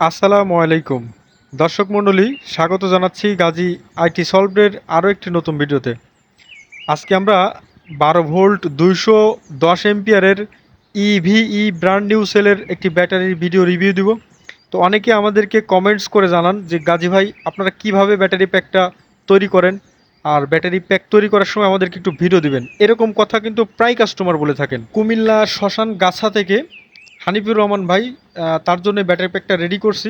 আসসালামু আলাইকুম। দর্শক মণ্ডলী, স্বাগত জানাচ্ছি গাজী আইটি সলভের আরও একটি নতুন ভিডিওতে। আজকে আমরা বারো ভোল্ট দুইশো দশ এম্পিয়ারের ইভিই ব্র্যান্ড নিউ সেলের একটি ব্যাটারির ভিডিও রিভিউ দিব। তো অনেকে আমাদেরকে কমেন্টস করে জানান যে, গাজী ভাই, আপনারা কীভাবে ব্যাটারি প্যাকটা তৈরি করেন? আর ব্যাটারি প্যাক তৈরি করার সময় আমাদেরকে একটু ভিডিও দিবেন। এরকম কথা কিন্তু প্রায় কাস্টমার বলে থাকেন। কুমিল্লা শ্মশান গাছা থেকে হানিফুর রহমান ভাই তার জন্য ব্যাটারি প্যাকটা রেডি করছি।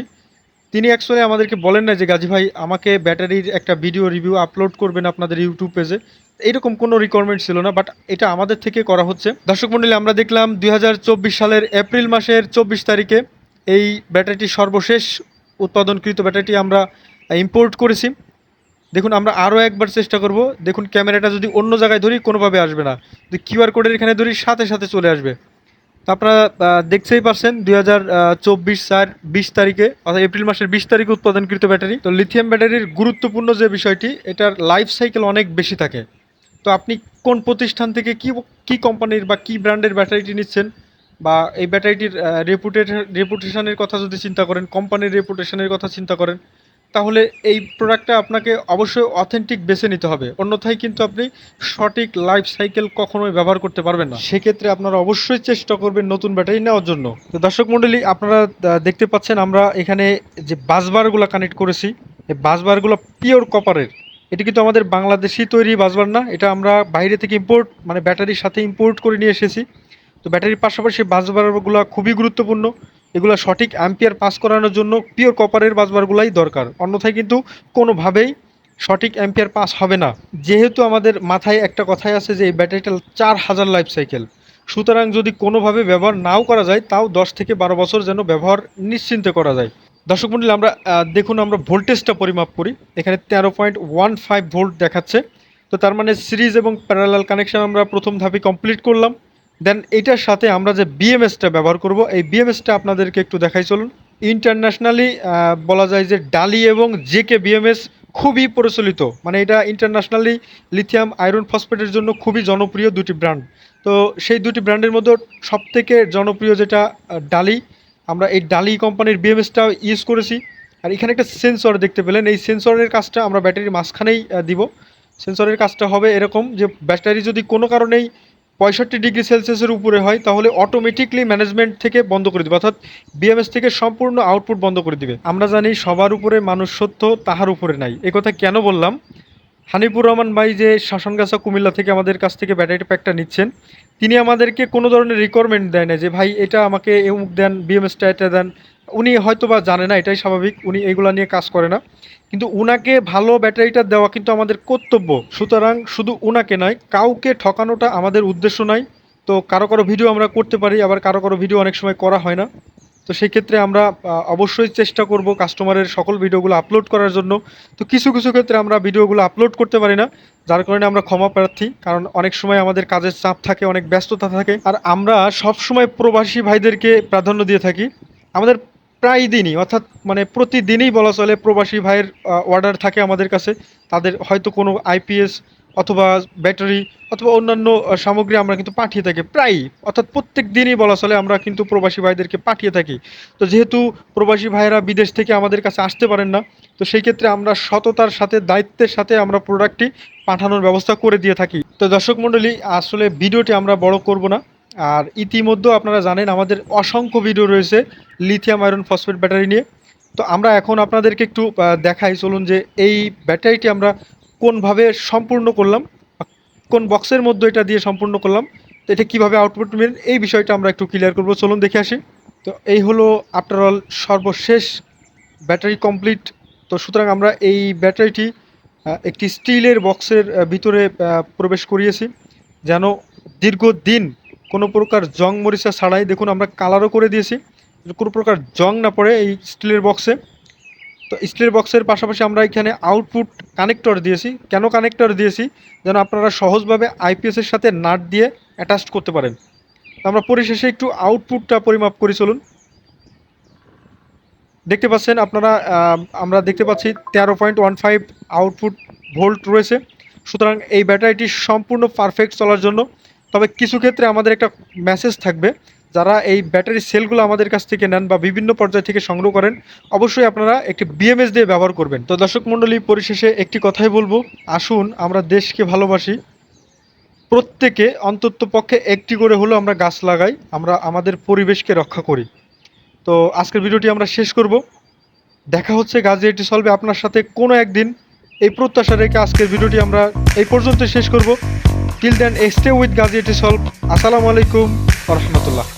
তিনি অ্যাকচুয়ালি আমাদেরকে বলেন না যে, গাজী ভাই, আমাকে ব্যাটারির একটা ভিডিও রিভিউ আপলোড করবেন আপনাদের ইউটিউব পেজে এইরকম কোনো রিকোয়ারমেন্ট ছিল না বাট এটা আমাদের থেকে করা হচ্ছে। দর্শক মণ্ডলী আমরা দেখলাম দু হাজার চব্বিশ সালের এপ্রিল মাসের চব্বিশ তারিখে এই ব্যাটারিটি সর্বশেষ উৎপাদনকৃত ব্যাটারিটি আমরা ইম্পোর্ট করেছি। দেখুন, আমরা আরও একবার চেষ্টা করব। দেখুন, ক্যামেরাটা যদি অন্য জায়গায় ধরি, কোনোভাবে আসবে না। যদি কিউআর কোডের এখানে ধরি, সাথে সাথে চলে আসবে। আপনারা দেখতেই পারছেন দুই হাজার চব্বিশ, চার, বিশ তারিখে, অর্থাৎ এপ্রিল মাসের বিশ তারিখে উৎপাদনকৃত ব্যাটারি। তো লিথিয়াম ব্যাটারির গুরুত্বপূর্ণ যে বিষয়টি, এটার লাইফ সাইকেল অনেক বেশি থাকে। তো আপনি কোন প্রতিষ্ঠান থেকে কি কি কোম্পানির বা কি ব্র্যান্ডের ব্যাটারিটি নিচ্ছেন? বা এই ব্যাটারিটির রেপুটেড রেপুটেশনের কথা যদি চিন্তা করেন কোম্পানির রেপুটেশনের কথা চিন্তা করেন তাহলে এই প্রোডাক্টটা আপনাকে অবশ্যই অথেন্টিক বেছে নিতে হবে। অন্যথায় কিন্তু আপনি সঠিক লাইফ সাইকেল কখনোই ব্যবহার করতে পারবেন না। সেক্ষেত্রে আপনারা অবশ্যই চেষ্টা করবেন নতুন ব্যাটারি নেওয়ার জন্য। তো দর্শক মণ্ডলী আপনারা দেখতে পাচ্ছেন আমরা এখানে যে বাসবারগুলো কানেক্ট করেছি, এই বাসবারগুলো পিওর কপারের এটি কিন্তু আমাদের বাংলাদেশি তৈরি বাসবার না। এটা আমরা বাইরে থেকে ইম্পোর্ট মানে ব্যাটারির সাথে ইম্পোর্ট করে নিয়ে এসেছি। তো ব্যাটারির পাশাপাশি বাসবারগুলো খুবই গুরুত্বপূর্ণ। এগুলো সঠিক অ্যাম্পিয়ার পাস করানোর জন্য পিওর কপারের বাসবারগুলাই দরকার। অন্যথায় কিন্তু কোনোভাবেই সঠিক অ্যাম্পিয়ার পাস হবে না। যেহেতু আমাদের মাথায় একটা কথাই আছে যে, এই ব্যাটারিটা চার হাজার লাইফ সাইকেল সুতরাং যদি কোনোভাবে ব্যবহার নাও করা যায়, তাও দশ থেকে বারো বছর যেন ব্যবহার নিশ্চিন্তে করা যায়। দর্শক মন্ডলী, আমরা দেখুন আমরা ভোল্টেজটা পরিমাপ করি। এখানে তেরো পয়েন্ট ওয়ান ফাইভ ভোল্ট দেখাচ্ছে। তো তার মানে সিরিজ এবং প্যারালাল কানেকশন আমরা প্রথম ধাপে কমপ্লিট করলাম। দেন এটার সাথে আমরা যে বিএমএসটা ব্যবহার করব, এই বিএমএসটা আপনাদেরকে একটু দেখাই, চলুন। ইন্টারন্যাশনালি বলা যায় যে ডালি এবং জেকে বিএমএস খুবই প্রচলিত। মানে এটা ইন্টারন্যাশনালি লিথিয়াম আয়রন ফসফেটের জন্য খুবই জনপ্রিয় দুটি ব্র্যান্ড তো সেই দুটি ব্র্যান্ডের মধ্যে সবথেকে জনপ্রিয় যেটা ডালি, আমরা এই ডালি কোম্পানির বিএমএসটা ইউজ করেছি। আর এখানে একটা সেন্সর দেখতে পেলেন, এই সেন্সরের কাজটা আমরা ব্যাটারির মাঝখানেই দিব। সেন্সরের কাজটা হবে এরকম যে, ব্যাটারি যদি কোনো কারণেই পঁয়ষট্টি ডিগ্রি সেলসিয়াসের উপরে হয়, তাহলে অটোমেটিকলি ম্যানেজমেন্ট থেকে বন্ধ করে দিবে, অর্থাৎ বিএমএস থেকে সম্পূর্ণ আউটপুট বন্ধ করে দিবে। আমরা জানি সবার উপরে মানুষ সত্য, তাহার উপরে নাই। কথা কেন বললাম? হানিপুর রহমান ভাই যে শাসনগাছা কুমিল্লা থেকে আমাদের কাছ থেকে ব্যাটারি প্যাকটা নিচ্ছেন, তিনি আমাদেরকে কোনো ধরনের রিকোয়ারমেন্ট দেয় না যে, ভাই, এটা আমাকে এমুক দেন বিএমএসটা এটা দেন। উনি হয়তো বা জানে না, এটাই স্বাভাবিক, উনি এগুলা নিয়ে কাজ করে না। কিন্তু উনাকে ভালো ব্যাটারিটা দেওয়া কিন্তু আমাদের কর্তব্য। সুতরাং শুধু উনাকে নয়, কাউকে ঠকানোটা আমাদের উদ্দেশ্য নয়। তো কারও কারও ভিডিও আমরা করতে পারি, আবার কারও কারও ভিডিও অনেক সময় করা হয় না। তো সেই ক্ষেত্রে আমরা অবশ্যই চেষ্টা করব কাস্টমারের সকল ভিডিওগুলো আপলোড করার জন্য। তো কিছু কিছু ক্ষেত্রে আমরা ভিডিওগুলো আপলোড করতে পারি না, যার কারণে আমরা ক্ষমা প্রার্থী। কারণ অনেক সময় আমাদের কাজের চাপ থাকে, অনেক ব্যস্ততা থাকে। আর আমরা সব সময় প্রবাসী ভাইদেরকে প্রাধান্য দিয়ে থাকি। আমাদের প্রায় দিনই, অর্থাৎ মানে প্রতিদিনই বলা চলে প্রবাসী ভাইয়ের অর্ডার থাকে আমাদের কাছে। তাদের হয়তো কোনো আইপিএস অথবা ব্যাটারি অথবা অন্যান্য সামগ্রী আমরা কিন্তু পাঠিয়ে থাকি, প্রায়ই। অর্থাৎ প্রত্যেক দিনই বলা চলে আমরা কিন্তু প্রবাসী ভাইদেরকে পাঠিয়ে থাকি। তো যেহেতু প্রবাসী ভাইয়েরা বিদেশ থেকে আমাদের কাছে আসতে পারেন না, তো সেই ক্ষেত্রে আমরা সততার সাথে, দায়িত্বের সাথে আমরা প্রোডাক্টটি পাঠানোর ব্যবস্থা করে দিয়ে থাকি। তো দর্শক মণ্ডলী, আসলে ভিডিওটি আমরা বড় করব না। আর ইতিমধ্যে আপনারা জানেন আমাদের অসংখ্য ভিডিও রয়েছে লিথিয়াম আয়রন ফসফেট ব্যাটারি নিয়ে। তো আমরা এখন আপনাদেরকে একটু দেখাই। চলুন যে এই ব্যাটারিটি আমরা কোনভাবে সম্পূর্ণ করলাম কোন বক্সের মধ্যে এটা দিয়ে সম্পূর্ণ করলাম, তো এটা কীভাবে আউটপুট মিলেন এই বিষয়টা আমরা একটু ক্লিয়ার করব। চলুন দেখে আসি। তো এই হলো আফটার অল সর্বশেষ ব্যাটারি কমপ্লিট তো সুতরাং আমরা এই ব্যাটারিটি একটি স্টিলের বক্সের ভিতরে প্রবেশ করিয়েছি, যেন দীর্ঘদিন কোনো প্রকার জং মরিচা ছাড়াই দেখুন আমরা কালারও করে দিয়েছি। কোনো প্রকার জং না পড়ে এই স্টিলের বক্সে, তো স্টিলের বক্সের পাশাপাশি আমরা এখানে আউটপুট কানেক্টর দিয়েছি। কেন কানেক্টর দিয়েছি? যেন আপনারা সহজভাবে আইপিএসের সাথে নাট দিয়ে অ্যাটাচ করতে পারেন। আমরা পরিশেষে একটু আউটপুটটা পরিমাপ করি, চলুন। দেখতে পাচ্ছেন আপনারা আমরা দেখতে পাচ্ছি তেরো point one five output volt রয়েছে। সুতরাং এই ব্যাটারিটি সম্পূর্ণ পারফেক্ট চলার জন্য তবে কিছু ক্ষেত্রে আমাদের একটা মেসেজ থাকবে। যারা এই ব্যাটারি সেলগুলো আমাদের কাছ থেকে নেন বা বিভিন্ন পর্যায় থেকে সংগ্রহ করেন, অবশ্যই আপনারা একটি বিএমএস দিয়ে ব্যবহার করবেন। তো দর্শক মণ্ডলী, পরিশেষে একটি কথাই বলব। আসুন, আমরা দেশকে ভালোবাসি। প্রত্যেকে অন্তত পক্ষে একটি করে হলেও আমরা গাছ লাগাই, আমরা আমাদের পরিবেশকে রক্ষা করি। তো আজকের ভিডিওটি আমরা শেষ করব। দেখা হচ্ছে গাজী এটি সলভে আপনার সাথে কোনো একদিন এই প্রত্যাশা রেখে আজকের ভিডিওটি আমরা এই পর্যন্ত শেষ করব। Till then stay with Gazi এটি সলভ আসসালামু আলাইকুম রহমতুল্লাহ